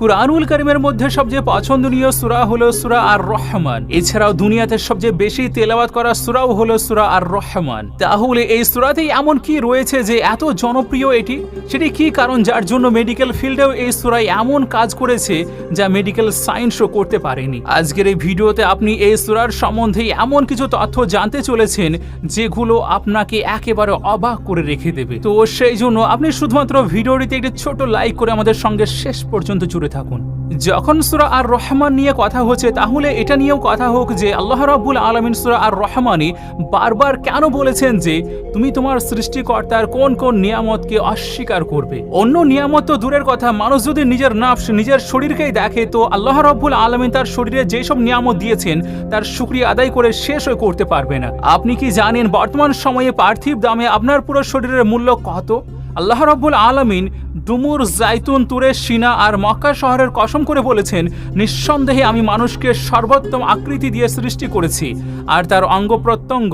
কুরআনুল করিমের মধ্যে সবচেয়ে পছন্দনীয় সূরা হলো সূরা আর রহমান এছাড়াও দুনিয়াতে সবচেয়ে বেশি তেলাওয়াত করা সূরাও হলো সূরা আর রহমান তাহলে এই সূরাতেই এমন কি রয়েছে যে এত জনপ্রিয় এটি? সেটি কি কারণ যার জন্য মেডিকেল ফিল্ডেও এই সূরায় এমন কাজ করেছে যা মেডিকেল সায়েন্সও করতে পারেনি? আজকের এই ভিডিওতে আপনি এই সূরার সম্বন্ধে এমন কিছু তথ্য জানতে চলেছেন যেগুলো আপনাকে একেবারে অবাক করে রেখে দেবে। তো সেই জন্য আপনি শুধুমাত্র ভিডিওটিতে একটি ছোট লাইক করে আমাদের সঙ্গে শেষ পর্যন্ত জুড়ে থাকুন। যখন সুরা আর রহমান নিয়ে কথা হচ্ছে, তাহলে এটা নিয়েও কথা হোক যে আল্লাহ রাব্বুল আলমিন সুরা আর রহমানই বারবার কেন বলেছেন যে তুমি তোমার সৃষ্টিকর্তার কোন কোন নিয়ামতকে অস্বীকার করবে? অন্য নিয়ামত তো দূরের কথা, মানুষ যদি নিজের নাফস, নিজের শরীরকেই দেখে, তো আল্লাহ রাব্বুল আলমিন তার শরীরে যেসব নিয়ামত দিয়েছেন, তার শুক্রিয়া আদায় করে শেষ হয়ে করতে পারবে না। আপনি কি জানেন বর্তমান সময়ে পার্থিব দামে আপনার পুরো শরীরের মূল্য কত? আল্লাহ রাব্বুল আলামিন ডুমুর, জাইতুন তুরে সিনা আর মক্কা শহরের কসম করে বলেছেন, নিঃসন্দেহে আমি মানুষকে সর্বোত্তম আকৃতি দিয়ে সৃষ্টি করেছি আর তার অঙ্গ প্রত্যঙ্গ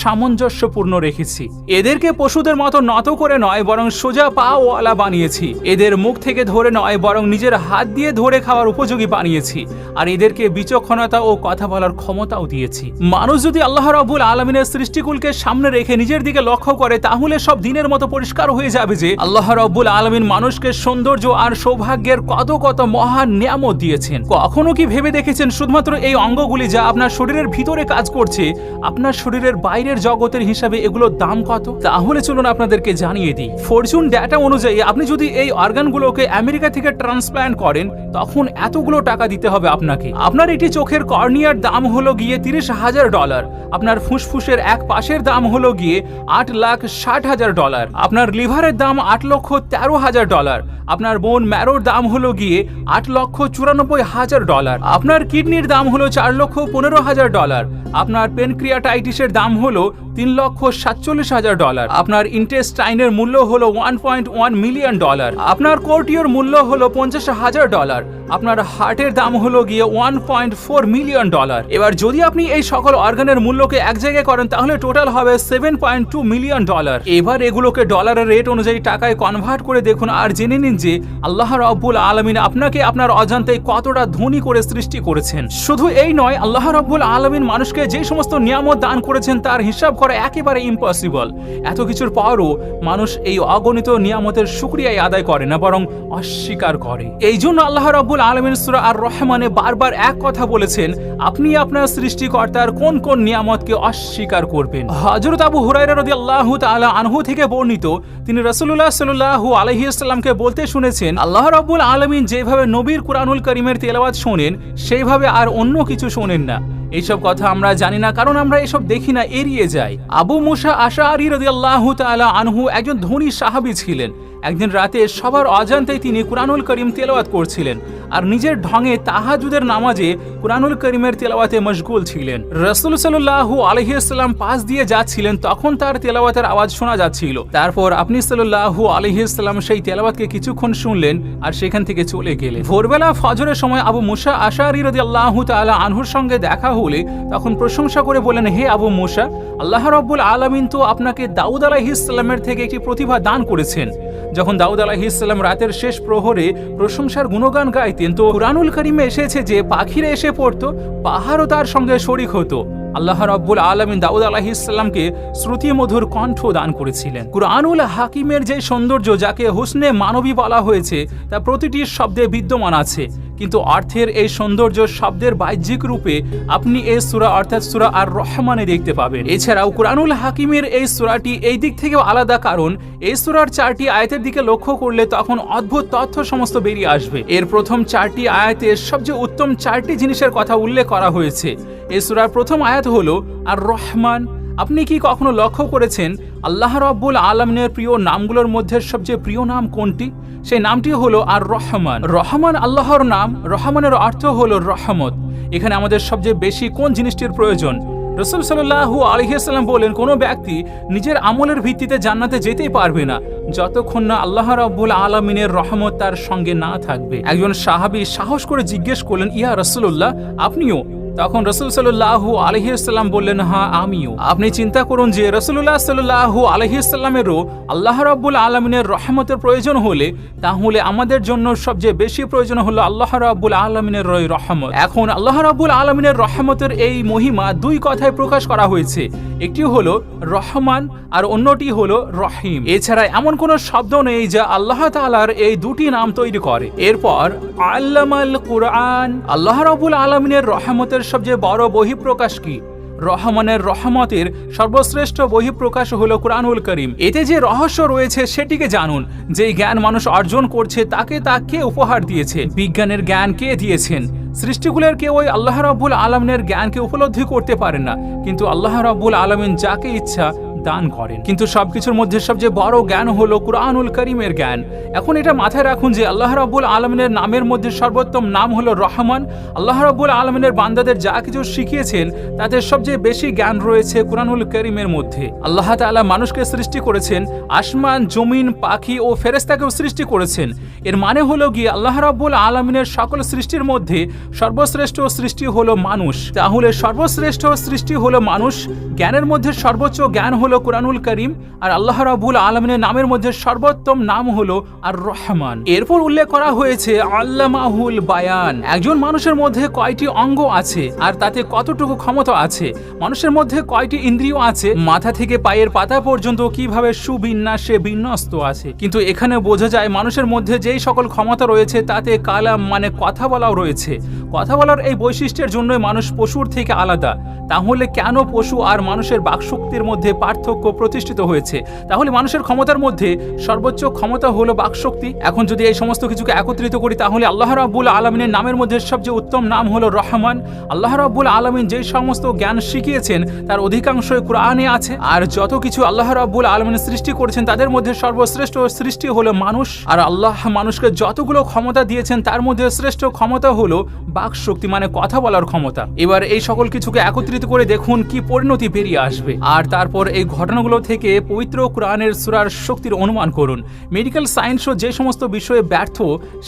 সামঞ্জস্যপূর্ণ রেখেছি। এদেরকে পশুদের মতো নত করে নয়, বরং সোজা পাওয়ালা বানিয়েছি। এদের মুখ থেকে ধরে নয়, বরং নিজের হাত দিয়ে ধরে খাওয়ার উপযোগী বানিয়েছি। আর এদেরকে বিচক্ষণতা ও কথা বলার ক্ষমতাও দিয়েছি। মানুষ যদি আল্লাহ রাব্বুল আলমিনের সৃষ্টিকুলকে সামনে রেখে নিজের দিকে লক্ষ্য করে, তাহলে সব দিনের মতো পরিষ্কার হয়ে যাবে যে আল্লাহ রাব্বুল আলমিন মানুষকে সৌন্দর্য আর সৌভাগ্যের কত কত মহান নিয়ামত দিয়েছেন। কখনো কি ভেবে দেখেছেন শুধুমাত্র এই অঙ্গগুলি যা আপনার শরীরের ভিতরে কাজ করছে? আপনার শরীরের বাইরের জগতের হিসাবে এগুলোর দাম কত? তাহলে চলুন আপনাদেরকে জানিয়ে দিই। ফরচুন ডেটা অনুযায়ী আপনি যদি এই অর্গানগুলোকে আমেরিকা থেকে ট্রান্সপ্ল্যান্ট করেন, তখন এতগুলো টাকা দিতে হবে আপনাকে। আপনার এটি চোখের কর্নিয়ার দাম হলো গিয়ে তিরিশ হাজার ডলার। আপনার ফুসফুসের এক পাশের দাম হলো গিয়ে আট লাখ ষাট হাজার ডলার। আপনার লিভারের দাম আট লক্ষ তেরো হাজার ডলার। আপনার বোন ম্যারোর দাম হলো গিয়ে আট লক্ষ চুরানব্বই হাজার ডলার। আপনার কিডনির দাম হলো চার লক্ষ পনেরো হাজার ডলার। আপনার পেনক্রিয়াটাইটিসের দাম হলো তিন লক্ষ সাতচল্লিশ হাজার ডলার। আপনার ইন্টেস্টাইনের মূল্য হলো one point one million dollar আপনার কোর্টিওর মূল্য হলো পঞ্চাশ হাজার ডলার। আপনার হার্টের দাম হলো গিয়ে one point four million dollar এবার যদি আপনি এই সকল অর্গানের মূল্যকে এক জায়গায় করেন, তাহলে টোটাল হবে seven point two million dollar এবার এগুলোকে ডলারের রেট অনুযায়ী টাকায় কনভার্ট করে দেখুন আর জেনে নিন যে আল্লাহ রব্বুল আলমিন আপনাকে আপনার অজান্তে কতটা ধনী করে সৃষ্টি করেছেন। শুধু এই নয়, আল্লাহ রব্বুল আলমিন মানুষকে যে সমস্ত নিয়ামত দান করেছেন, তার হিসাব করা একেবারে ইম্পসিবল এত কিছুর পরও মানুষ এই অগণিত নিয়ামতের শুক্রিয়াই আদায় করে না, বরং অস্বীকার করে। এই জন্য আল্লাহ রব্বুল আলমিন সুরা আর রহমানে বারবার এক কথা বলেছেন, আপনি আপনার সৃষ্টিকর্তার কোন কোন নিয়ামতকে অস্বীকার করবেন? হজরত আবু হুরাইরা রদি আল্লাহ তালা আনহু থেকে বর্ণিত, তিনি রসুল্লাহ সাল্লাহ আলহিউসাল্লামকে বলতে শুনেছেন, আল্লাহ রব্বুল আলমিন যেভাবে নবীর কুরআনুল করিমের তেলাওয়াত শোনেন, সেইভাবে আর অন্য কিছু শোনেন না। এইসব কথা আমরা জানি না, কারণ আমরা এসব দেখি না, এড়িয়ে যাই। আবু মুসা আশা আরি রদি আল্লাহ তালা আনহু একজন ধনী সাহাবি ছিলেন। একদিন রাতে সবার অজান্তেই তিনি কুরআনুল করিম তেলাওয়াত করছিলেন। আর নিজের ঢঙে তাহাজুদের নামাজে কুরআনুল করিমের তেলাওয়াতে মশগুল ছিলেন। রসুল সাল্লাহু আলহিসাল্লাম পাশ দিয়ে যাচ্ছিলেন, তখন তার তেলাওয়াতের আওয়াজ শোনা যাচ্ছিল। তারপর আপনি সাল্লাহু আলহিসাল্লাম সেই তেলাওয়াতকে কিছুক্ষণ শুনলেন আর সেখান থেকে চলে গেলেন। ভোরবেলা ফজরের সময় আবু মুসা আশারি রদি আল্লাহ তালা আনহুর সঙ্গে দেখা হলে তখন প্রশংসা করে বলেন হে আবু মুসা, আল্লাহ রব্বুল আলমিন তো আপনাকে দাউদ আলাহিসাল্লামের থেকে একটি প্রতিভা দান করেছেন। যখন দাউদ আলাহিসাল্লাম রাতের শেষ প্রহরে প্রশংসার গুণগান গাইতেন, তো কুরআনুল করিমে এসেছে যে পাখিরা এসে পড়ত, পাহাড়ও তার সঙ্গে শরিক হতো। আল্লাহ রব্বুল আলমিন দাউদ আলাহিসাল্লামকে শ্রুতি মধুর কণ্ঠ দান করেছিলেন। কুরআনুল হাকিমের যে সৌন্দর্য যাকে হুসনে মানবী বলা হয়েছে, তা প্রতিটি শব্দে বিদ্যমান আছে। কিন্তু অর্থের এই সৌন্দর্য শব্দের বাহ্যিক রূপে আপনি এই সুরা অর্থাৎ সুরা আর রহমানে দেখতে পাবেন। এছাড়াও কুরআনুল হাকিমের এই সুরাটি এই দিক থেকেও আলাদা কারণ, এই সুরার চারটি আয়াতের দিকে লক্ষ্য করলে তখন অদ্ভুত তথ্য সমস্ত বেরিয়ে আসবে। এর প্রথম চারটি আয়াতের সবচেয়ে উত্তম চারটি জিনিসের কথা উল্লেখ করা হয়েছে। এই সুরার প্রথম আয়াত হলো আর রহমান আপনি কি কখনো লক্ষ্য করেছেন? আল্লাহ রব্বুল আলমিনের প্রিয় নামগুলোর মধ্যে সবচেয়ে প্রিয় নাম কোনটি? সেই নামটি হলো আর রহমান রহমান আল্লাহর নাম, রহমানের অর্থ হলো রহমত। এখানে আমাদের সবচেয়ে বেশি কোন জিনিসটির প্রয়োজন? রসুল সাল্লাহু আলহিসাল্লাম বলেন, কোনো ব্যক্তি নিজের আমলের ভিত্তিতে জান্নাতে যেতেই পারবে না, যতক্ষণ না আল্লাহ রব্বুল আলমিনের রহমত তার সঙ্গে না থাকবে। একজন সাহাবি সাহস করে জিজ্ঞেস করলেন, ইয়া রসুল্লাহ আপনিও তখন রসুল সাল্লাহু আলহিসাল্লাম বললেন হ্যাঁ আমিও। আপনি চিন্তা করুন যে রসুল্লাহ সাল্লাহু আলহিসাল্লামেরও আল্লাহ রাব্বুল আলমিনের রহমতের প্রয়োজন হলে তাহলে আমাদের জন্য সবচেয়ে বেশি প্রয়োজন হলো আল্লাহ রাব্বুল আলমিনের রয় রহমত। এখন আল্লাহ রাব্বুল আলমিনের রহমতের এই মহিমা দুই কথায় প্রকাশ করা হয়েছে। একটি হলো রহমান আর অন্যটি হলো রহিম। এছাড়া এমন কোনো শব্দ নেই যা আল্লাহ তালার এই দুটি নাম তৈরি করে। এরপর আল্লামাল কুরআন। আল্লাহ রাব্বুল আলমিনের রহমতের সবচেয়ে বড় বহিঃপ্রকাশ কি? রহমানের রহমতের সর্বশ্রেষ্ঠ বহিঃপ্রকাশ হলো কোরআনুল করিম। এতে যে রহস্য রয়েছে সেটিকে জানুন। যে জ্ঞান মানুষ অর্জন করছে, তাকে তা কে উপহার দিয়েছে? বিজ্ঞানের জ্ঞান কে দিয়েছেন? সৃষ্টিগুলোর কেউ ওই আল্লাহ রব্বুল আলমিনের জ্ঞানকে উপলব্ধি করতে পারে না। কিন্তু আল্লাহ রাব্বুল আলমিন যাকে ইচ্ছা দান করেন। কিন্তু সবকিছুর মধ্যে সবচেয়ে বড় জ্ঞান হলো কুরআনুল করিমের জ্ঞান। এখন এটা মাথায় রাখুন যে আল্লাহ রাব্বুল আলমিনের নামের মধ্যে সর্বোত্তম নাম হলো রহমান। আল্লাহ রাব্বুল আলমিনের বান্দাদের যা কিছু শিখিয়েছেন তাদের সবচেয়ে বেশি জ্ঞান রয়েছে কুরআনুল করিমের মধ্যে। আল্লাহ তাআলা মানুষকে সৃষ্টি করেছেন, আসমান, জমিন, পাখি ও ফেরেস্তাকেও সৃষ্টি করেছেন। এর মানে হলো গিয়ে আল্লাহ রাব্বুল আলমিনের সকল সৃষ্টির মধ্যে সর্বশ্রেষ্ঠ সৃষ্টি হলো মানুষ। তাহলে সর্বশ্রেষ্ঠ সৃষ্টি হলো মানুষ, জ্ঞানের মধ্যে সর্বোচ্চ জ্ঞান হলো কোরআনুল করিম আর আল্লাহ রাবুল আলমিনের নামের মধ্যে সর্বোত্তম নাম হলো আর রহমান এরপর উল্লেখ করা হয়েছে আল্লামাহুল বায়ান। একজন মানুষের মধ্যে কয়টি অঙ্গ আছে আর তাতে কতটুকু ক্ষমতা আছে? মানুষের মধ্যে কয়টি ইন্দ্রিয় আছে? মাথা থেকে পায়ের পাতা পর্যন্ত কীভাবে সুবিন্যাসে বিন্যস্ত আছে? কিন্তু এখানে বোঝা যায় মানুষের মধ্যে যেই সকল ক্ষমতা রয়েছে তাতে কালাম মানে কথা বলাও রয়েছে। কথা বলার এই বৈশিষ্ট্যের জন্যই মানুষ পশুর থেকে আলাদা। তাহলে কেন পশু আর মানুষের বাকশক্তির মধ্যে পার্থক্য প্রতিষ্ঠিত হয়েছে। তাহলে মানুষের ক্ষমতার মধ্যে সর্বোচ্চ ক্ষমতা হলো বাকশক্তি। এখন যদি এই সমস্ত কিছুকে একত্রিত করি, তাহলে আল্লাহ রাব্বুল আলমিনের নামের মধ্যে সবচেয়ে উত্তম নাম হলো রহমান। আল্লাহ রাব্বুল আলমিন যে সমস্ত জ্ঞান শিখিয়েছেন, তার অধিকাংশই কোরআনে আছে। আর যত কিছু আল্লাহ রাব্বুল আলমিন সৃষ্টি করেছেন, তাদের মধ্যে সর্বশ্রেষ্ঠ সৃষ্টি হলো মানুষ। আর আল্লাহ মানুষকে যতগুলো ক্ষমতা দিয়েছেন, তার মধ্যে শ্রেষ্ঠ ক্ষমতা হলো বাক শক্তি মানে কথা বলার ক্ষমতা। এবার এই সকল কিছুকে একত্রিত করে দেখুন, কি পরিণতি বেরিয়ে আসবে। আর তারপর এই ঘটনাগুলো থেকে পবিত্র কোরআনের সুরার শক্তির অনুমান করুন। মেডিকেল সায়েন্সও যে সমস্ত বিষয়ে ব্যর্থ,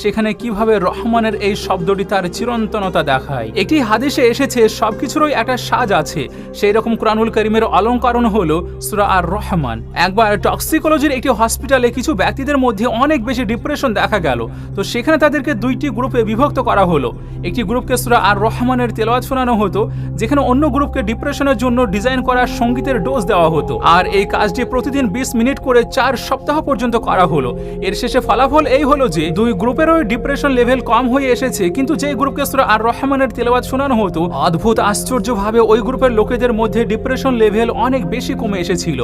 সেখানে কীভাবে রহমানের এই শব্দটি তার চিরন্তনতা দেখায়? একটি হাদিসে এসেছে, সবকিছুরই একটা সাজ আছে। সেই রকম কোরআনুল করিমের অলঙ্করণ হলো সুরা আর রহমান একবার টক্সিকোলজির একটি হসপিটালে কিছু ব্যক্তিদের মধ্যে অনেক বেশি ডিপ্রেশন দেখা গেল। তো সেখানে তাদেরকে দুইটি গ্রুপে বিভক্ত করা হলো। একটি গ্রুপকে সুরা আর রহমানের তেলাওয়াত শোনানো হতো, যেখানে অন্য গ্রুপকে ডিপ্রেশনের জন্য ডিজাইন করা সঙ্গীতের ডোজ দেওয়া হতো আর এই কাজটি প্রতিদিন বিশ মিনিট করে চার সপ্তাহ পর্যন্ত করা হলো। এর শেষে ফলাফল এই হলো যে, দুই গ্রুপেরও ডিপ্রেশন লেভেল কম হয়ে এসেছে, কিন্তু যে গ্রুপকে সুরা আর রহমানের তেলাওয়াত শোনানো হতো, অদ্ভুত আশ্চর্যভাবে ওই গ্রুপের লোকেদের মধ্যে ডিপ্রেশন লেভেল অনেক বেশি কমে এসেছিল।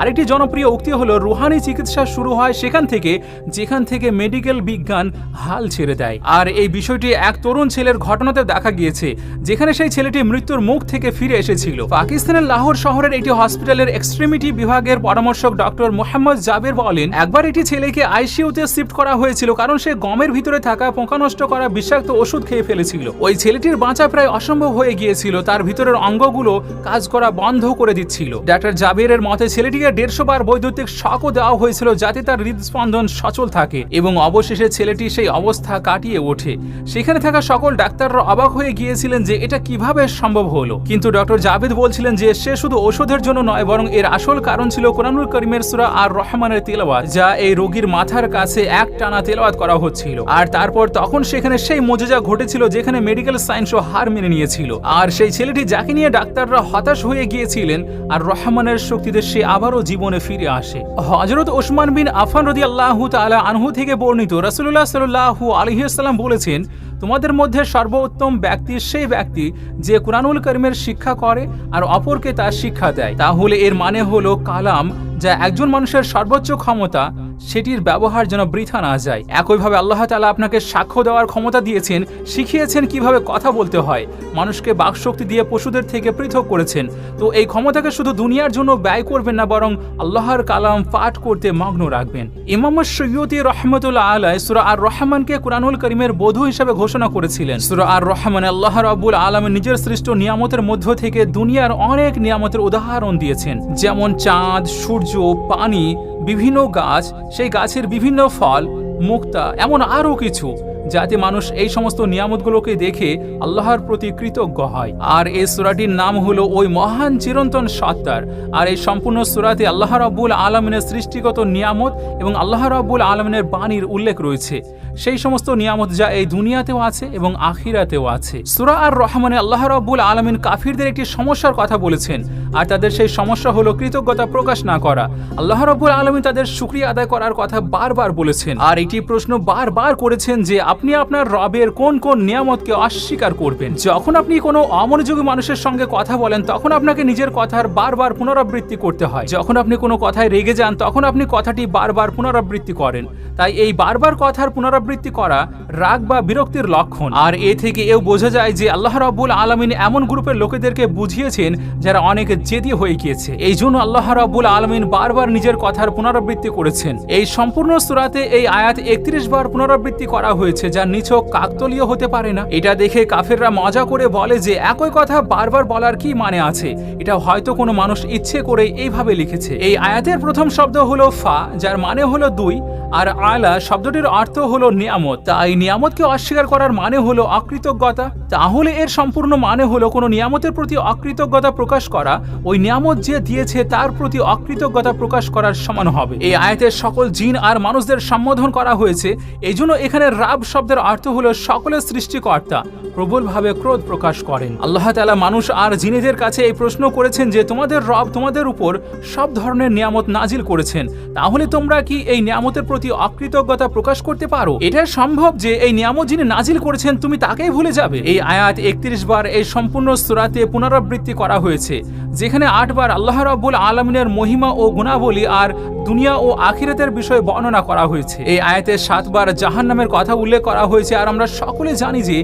আরেকটি জনপ্রিয় উক্তি হলো, রুহানি চিকিৎসা শুরু হয় সেখান থেকে, যেখান থেকে মেডিকেল বিজ্ঞান হাল ছেড়ে দেয়। আর এই বিষয়টি এক তরুণ ছেলের ঘটনাতে দেখা গিয়েছে, যেখানে সেই ছেলেটি মৃত্যুর মুখ থেকে ফিরে এসেছিল। পাকিস্তানের লাহোর শহরের একটি হসপিটালের এক্সট্রিমিটি বিভাগের পরামর্শক ডক্টর মোহাম্মদ জাবের বলেন, একবার একটি ছেলেকে আইসিইউতে শিফট করা হয়েছিল কারণ সে গমের ভিতরে থাকা পোকা নষ্ট করা বিষাক্ত ওষুধ খেয়ে ফেলেছিল। ওই ছেলেটির বাঁচা প্রায় অসম্ভব হয়ে গিয়েছিল, তার ভিতরের অঙ্গগুলো কাজ করা বন্ধ করে দিচ্ছিল। ডাক্তার জাবেরের মতে, ছেলেটিকে দেড়শো বার বৈদ্যুতিক শকও দেওয়া হয়েছিল যাতে তার হৃদস্পন্দন সচল থাকে এবং অবশেষে ছেলেটি সেই অবস্থা কাটিয়ে ওঠে। সেখানে থাকা সকল ডাক্তাররা অবাক হয়ে গিয়েছিলেন যে এটা কীভাবে সম্ভব হলো। কিন্তু ডক্টর জাভেদ বলছিলেন যে সে শুধু ওষুধের জন্য নয়, বরং এর আসল কারণ ছিল কোরআনুল করিমের সুরা আর রহমানের তেলাওয়াত, যা এই রোগীর মাথার কাছে এক টানা তেলাওয়াত করা হচ্ছিল। আর তারপর তখন সেখানে সেই মজেজা ঘটেছিল যেখানে মেডিকেল সায়েন্সও হার মেনে নিয়েছিল। আর সেই ছেলেটি যাকে নিয়ে ডাক্তাররা হতাশ হয়ে গিয়েছিলেন, আর রহমানের শক্তিতে সে আবারও জীবনে ফিরে আসে। হজরত ওসমান বিন আফান রদি আল্লাহ তালা আনহু থেকে বর্ণিত রসুল্লাহ সাল্লাহু আলহিহাল্লাম বলেছেন তোমাদের মধ্যে সর্বোত্তম ব্যক্তি সেই ব্যক্তি যে কোরআনুল করিমের শিক্ষা করে আর অপরকে তার শিক্ষা দেয়। তাহলে এর মানে হলো কালাম, যা একজন মানুষের সর্বোচ্চ ক্ষমতা সেটির ব্যবহার যেন বৃথা না যায়। একইভাবে আল্লাহ তালা আপনাকে সাক্ষ্য দেওয়ার ক্ষমতা দিয়েছেন, শিখিয়েছেন কীভাবে কথা বলতে হয়, মানুষকে বাকশক্তি দিয়ে পশুদের থেকে পৃথক করেছেন। তো এই ক্ষমতাকে শুধু দুনিয়ার জন্য ব্যয় করবেন না, বরং আল্লাহর কালাম পাঠ করতে মগ্ন রাখবেন। ইমাম সৈয়দি রহমতুল্লাহ আলাই সুরা আর রহমানকে কুরআনুল করিমের বধূ হিসেবে ঘোষণা করেছিলেন। সুরা আর রহমান আল্লাহ রাবুল আলম নিজের সৃষ্ট নিয়ামতের মধ্য থেকে দুনিয়ার অনেক নিয়ামতের উদাহরণ দিয়েছেন। যেমন চাঁদ, সূর্য, পানি বিভিন্ন গাছ সেই গাছের বিভিন্ন ফল মুক্তা এমন আরও কিছু। যাতে মানুষ এই সমস্ত নিয়ামতগুলোকে দেখে আল্লাহর প্রতি কৃতজ্ঞ হয়। আর এই সুরাটির নাম হলো ওই মহান চিরন্তন সত্তার। আর এই সম্পূর্ণ সুরাতে আল্লাহ রাব্বুল আলমিনের সৃষ্টিগত নিয়ামত এবং আল্লাহ রাব্বুল আলমিনের বাণীর উল্লেখ রয়েছে। সেই সমস্ত নিয়ামত যা এই দুনিয়াতেও আছে এবং আখিরাতেও আছে। সুরা আর রহমানে আল্লাহ রাব্বুল আলমিন কাফিরদের একটি সমস্যার কথা বলেছেন। আর তাদের সেই সমস্যা হলো কৃতজ্ঞতা প্রকাশ না করা। আল্লাহ রাব্বুল আলমিন তাদের সুক্রিয়া আদায় করার কথা বারবার বলেছেন। আর এটি প্রশ্ন বারবার করেছেন যে আপনি আপনার রবের কোন কোন নিয়ামতকে অস্বীকার করবেন? যখন আপনি কোনো অমনোযোগী মানুষের সঙ্গে কথা বলেন, তখন আপনাকে নিজের কথার বারবার পুনরাবৃত্তি করতে হয়। যখন আপনি কোনো কথায় রেগে যান, তখন আপনি কথাটি বারবার পুনরাবৃত্তি করেন। তাই এই বারবার কথার পুনরাবৃত্তি করা রাগ বা বিরক্তির লক্ষণ। আর এ থেকে এও বোঝা যায় যে আল্লাহ রাব্বুল আলমিন এমন গ্রুপের লোকেদেরকে বুঝিয়েছেন যারা অনেক জেদি হয়ে গিয়েছে। এই জন্য আল্লাহ রাব্বুল আলমিন বারবার নিজের কথার পুনরাবৃত্তি করেছেন। এই সম্পূর্ণ সুরাতে এই আয়াত একত্রিশ বার পুনরাবৃত্তি করা হয়েছে। যা নিছক কাকতলীয় হতে পারে না। এটা দেখে কাফেররা মজা করে বলে যে, একই কথা বারবার বলার কি মানে আছে? এটা হয়তো কোনো মানুষ ইচ্ছে করে এইভাবে লিখেছে। এই আয়াতের প্রথম শব্দ হলো ফা, যার মানে হলো দুই, আর আলা শব্দটির অর্থ হলো নিয়ামত। তাই নিয়ামতকে অস্বীকার করার মানে হলো অকৃতজ্ঞতা। তাহলে এর সম্পূর্ণ মানে হলো কোনো নিয়ামতের প্রতি অকৃতজ্ঞতা প্রকাশ করা। ওই নিয়ামত যে দিয়েছে তার প্রতি অকৃতজ্ঞতা প্রকাশ করার সমান হবে। এই আয়াতের সকল জিন আর মানুষদের সম্বোধন করা হয়েছে। এই এখানে রাব শব্দের অর্থ হলো সকলের সৃষ্টিকর্তা। প্রবলভাবে ক্রোধ প্রকাশ করেন। আল্লাহ তালা মানুষ আর জিনেদের কাছে এই প্রশ্ন করেছেন যে, তোমাদের রব তোমাদের উপর সব ধরনের নিয়ামত নাজিল করেছেন। তাহলে তোমরা কি এই নিয়ামতের প্রতি অকৃতজ্ঞতা প্রকাশ করতে পারো? এটা সম্ভব যে এই নিয়ামত যিনি নাজিল করেছেন, তুমি তাকেই ভুলে যাবে। এই আয়াত একত্রিশ বার এই সম্পূর্ণ সুরাতে পুনরাবৃত্তি করা হয়েছে, যেখানে আটবার আল্লাহ রাব্বুল আলমিনের মহিমা ও গুণাবলী আর দুনিয়া ও আখিরাতের বিষয়ে বর্ণনা করা হয়েছে। এই আয়াতে সাতবার জাহান্নামের কথা উল্লেখ করা হয়েছে, আর আমরা সকলে জানি যে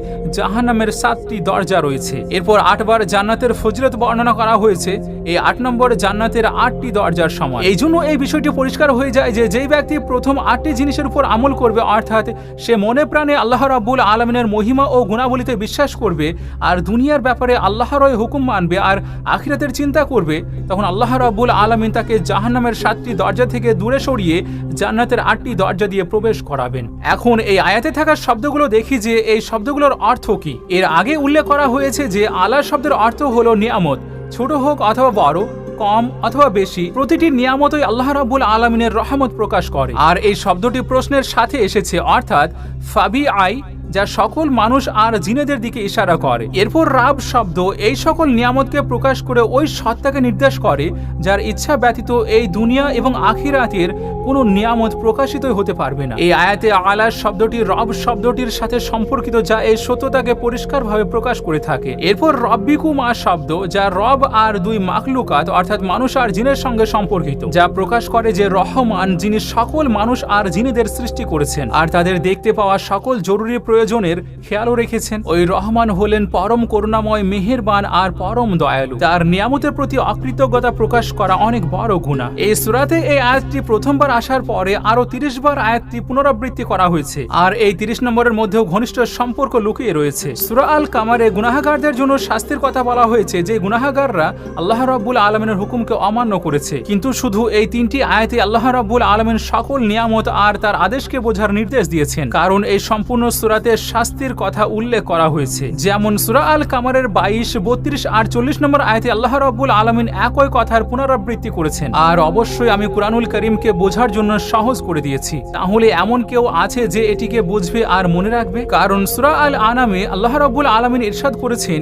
জাহান্নামের সাতটি দরজা রয়েছে। এরপর আটবার জান্নাতের ফজিলত বর্ণনা করা হয়েছে। এই আট নম্বর জান্নাতের আটটি দরজার সময় এই জন্য এই বিষয়টি পরিষ্কার হয়ে যায় যে যেই ব্যক্তি প্রথম আটটি জিনিসের উপর আমল করবে, অর্থাৎ সে মনে প্রাণে আল্লাহ রাব্বুল আলমিনের মহিমা ও গুণাবলীতে বিশ্বাস করবে, আর দুনিয়ার ব্যাপারে আল্লাহর ওই হুকুম মানবে, আর আখিরাতের চিন্তা করবে, তখন আল্লাহ রাব্বুল আলমিন তাকে জাহান্নামের সাতটি দরজা থেকে দূরে সরিয়ে জান্নাতের আটটি দরজা দিয়ে প্রবেশ করাবেন। এখন এই আয়াতে থাকা শব্দগুলো দেখি যে এই শব্দগুলোর অর্থ কি? এর আগে উল্লেখ করা হয়েছে যে আল্লাহ শব্দের অর্থ হলো নিয়ামত। ছোট হোক অথবা বড়, কম অথবা বেশি, প্রতিটি নিয়ামতই আল্লাহ রাবুল আলমিনের রহমত প্রকাশ করে। আর এই শব্দটি প্রশ্নের সাথে এসেছে, অর্থাৎ ফাবি আই যা সকল মানুষ আর জিনেদের দিকে ইশারা করে। এরপর রাব শব্দ এই সকল নিয়ামতকে প্রকাশ করে ওই সত্তাকে নির্দেশ করে, যার ইচ্ছা ব্যতীত এই দুনিয়া এবং আখিরাতের কোনো নিয়ামত প্রকাশিত হতে পারবে না। এই আয়াতে আলার শব্দটি রব শব্দটির সাথে সম্পর্কিত, যা এই সত্যতাকে পরিষ্কারভাবে প্রকাশ করে থাকে। এরপর রব্বিকু মা শব্দ, যা রব আর দুই মাকলুকাত অর্থাৎ মানুষ আর জিনের সঙ্গে সম্পর্কিত, যা প্রকাশ করে যে রহমান যিনি সকল মানুষ আর জিনেদের সৃষ্টি করেছেন, আর তাদের দেখতে পাওয়া সকল জরুরি প্রয়োজনের খেয়ালও রেখেছেন। ওই রহমান হলেন পরম করুণাময়, মেহেরবান আর পরম দয়ালু। তার নিয়ামতের প্রতি অকৃতজ্ঞতা প্রকাশ করা অনেক বড় গুণা। এই সুরাতে এই আয়াতটি প্রথমবার আসার পরে আরও তিরিশ বার আয়াতটি পুনরাবৃত্তি করা হয়েছে। আর এই তিরিশ নম্বরের মধ্যেও ঘনিষ্ঠ সম্পর্ক লুকিয়ে রয়েছে। সুরা আল কামারে গুনাহাগারদের জন্য শাস্তির কথা বলা হয়েছে যে, গুনাহাগাররা আল্লাহ রাব্বুল আলমিনের হুকুমকে অমান্য করেছে। কিন্তু শুধু এই তিনটি আয়াতে আল্লাহ রাব্বুল আলমিন সকল নিয়ামত আর তার আদেশকে বোঝার নির্দেশ দিয়েছেন। কারণ এই সম্পূর্ণ সুরাতে শাস্তির কথা উল্লেখ করা হয়েছে। যেমন সুরা আল কামারের বাইশ, বত্রিশ আর চল্লিশ নম্বর আয়তে আল্লাহ রাব্বুল আলমিন একই কথার পুনরাবৃত্তি করেছেন। আর অবশ্যই আমি কুরআনুল করিমকে বোঝার জন্য সহজ করে দিয়েছি। তাহলে এমন কেউ আছে যে এটিকে বুঝবে আর মনে রাখবে? কারণ সুরা আল আনামে আল্লাহ রাব্বুল আলমিন ইরশাদ করেছেন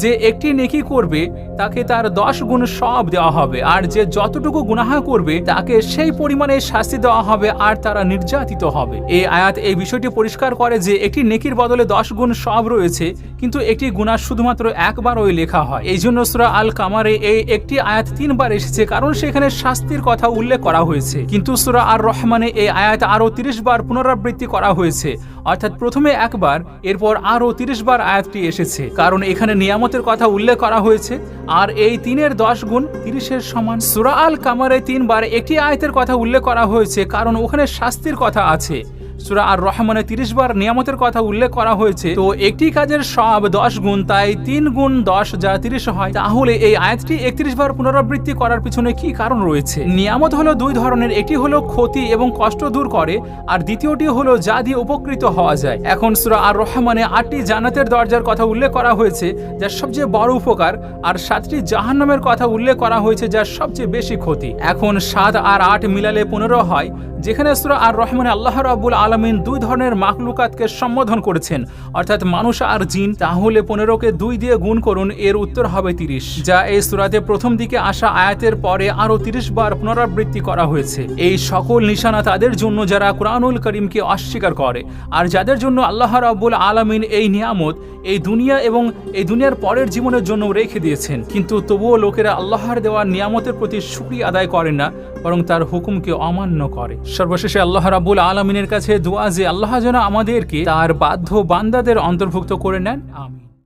যে একটি নেকি করবে, তাকে তার দশ গুণ সব দেওয়া হবে। আর যে যতটুকু গুনাহা করবে, তাকে সেই পরিমাণে শাস্তি দেওয়া হবে আর তারা নির্যাতিত হবে। এই আয়াত এই বিষয়টি পরিষ্কার করে যে একটি নেকির বদলে দশ গুণ সব রয়েছে, কিন্তু একটি গুণা শুধুমাত্র একবার ওই লেখা হয়। এই জন্য সুরা আল কামারে এই একটি আয়াত তিনবার এসেছে, কারণ সেখানে শাস্তির কথা উল্লেখ করা হয়েছে। কিন্তু সুরা আর রহমানে এই আয়াত আরও তিরিশ বার পুনরাবৃত্তি করা হয়েছে। অর্থাৎ প্রথমে একবার, এরপর আরও তিরিশ বার আয়াতটি এসেছে। কারণ এখানে নিয়ামতের কথা উল্লেখ করা হয়েছে, আর এই তিনের দশ গুণ তিরিশের সমান। সুরা আল কামারে তিনবার একটি আয়াতের কথা উল্লেখ করা হয়েছে, কারণ ওখানে শাস্তির কথা আছে। সুরা আর রহমানে তিরিশ বার নিয়ামতের কথা উল্লেখ করা হয়েছে। তো একটি কাজের সব দশ গুণ তাই তিন গুণ দশ যা তিরিশ হয়, তাহলে এই আয়াতটি একত্রিশ বার পুনরাবৃত্তি করার পিছনে কি কারণ রয়েছে? নিয়ামত হলো দুই ধরনের, একটি হলো ক্ষতি এবং কষ্ট দূর করে, আর দ্বিতীয়টি হলো যা দিয়ে উপকৃত হওয়া যায়। এখন সুরা আর রহমানে আটটি জান্নাতের দরজার কথা উল্লেখ করা হয়েছে যার সবচেয়ে বড় উপকার, আর সাতটি জাহান্নামের কথা উল্লেখ করা হয়েছে যার সবচেয়ে বেশি ক্ষতি। এখন সাত আর আট মিলালে পনেরো হয়, যেখানে সুরা আর রহমানে আল্লাহ রাবুল আলমিন দুই ধরনের মাকলুকাতকে সম্বোধন করেছেন। অর্থাৎ মানুষ আর জিন, তাহলে পনেরোকে দুই দিয়ে গুণ করুন, এর উত্তর হবে তিরিশ। যা এই সুরাতে প্রথম দিকে আসা আয়াতের পরে আরও তিরিশ বার পুনরাবৃত্তি করা হয়েছে। এই সকল নিশানা তাদের জন্য যারা কোরআনুল করিমকে অস্বীকার করে, আর যাদের জন্য আল্লাহ রাবুল আলমিন এই নিয়ামত এই দুনিয়া এবং এই দুনিয়ার পরের জীবনের জন্য রেখে দিয়েছেন। কিন্তু তবুও লোকেরা আল্লাহর দেওয়া নিয়ামতের প্রতি সুক্রিয়া আদায় করে না, বরং তার হুকুমকে অমান্য করে। সর্বশেষে আল্লাহ রাবুল আলমিনের কাছে দোয়া যে আল্লাহ যেন আমাদেরকে তার বাধ্য বান্দাদের অন্তর্ভুক্ত করে নেন। আমি